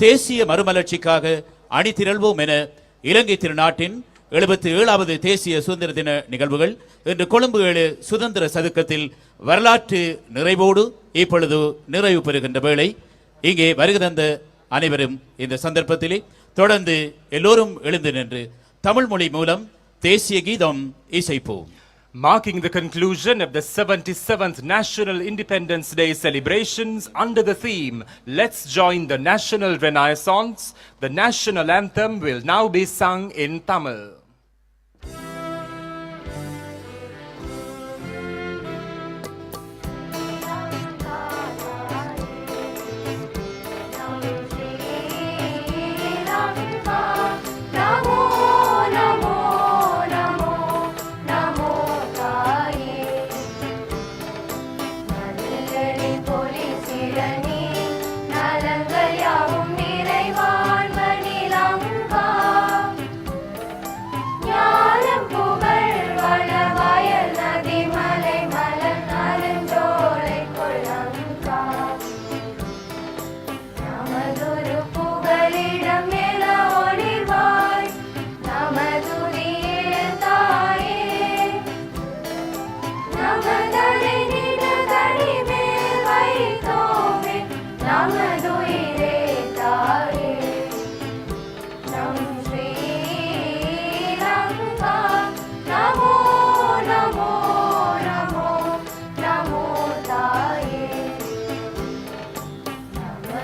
தேசிய மறுமலர்ச்சிக்காக அணிதிரள்வோம் என இலங்கை திருநாட்டின் எழுபத்தி ஏழாவது தேசிய சுதந்திர தின நிகழ்வுகள் இன்று கொழும்பு ஏழு சுதந்திர சதுக்கத்தில் வரலாற்று நிறைவோடு இப்பொழுது நிறைவு பெறுகின்ற வேளை இங்கே வருகை தந்த அனைவரும் இந்த சந்தர்ப்பத்திலே தொடர்ந்து எல்லோரும் எழுந்து நின்று தமிழ் மொழி மூலம் தேசிய கீதம் இசைப்போம். Marking the conclusion of the 77th National Independence Day celebrations under the theme Let's Join the National Renaissance, the national anthem will now be sung in Tamil.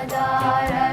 daughter.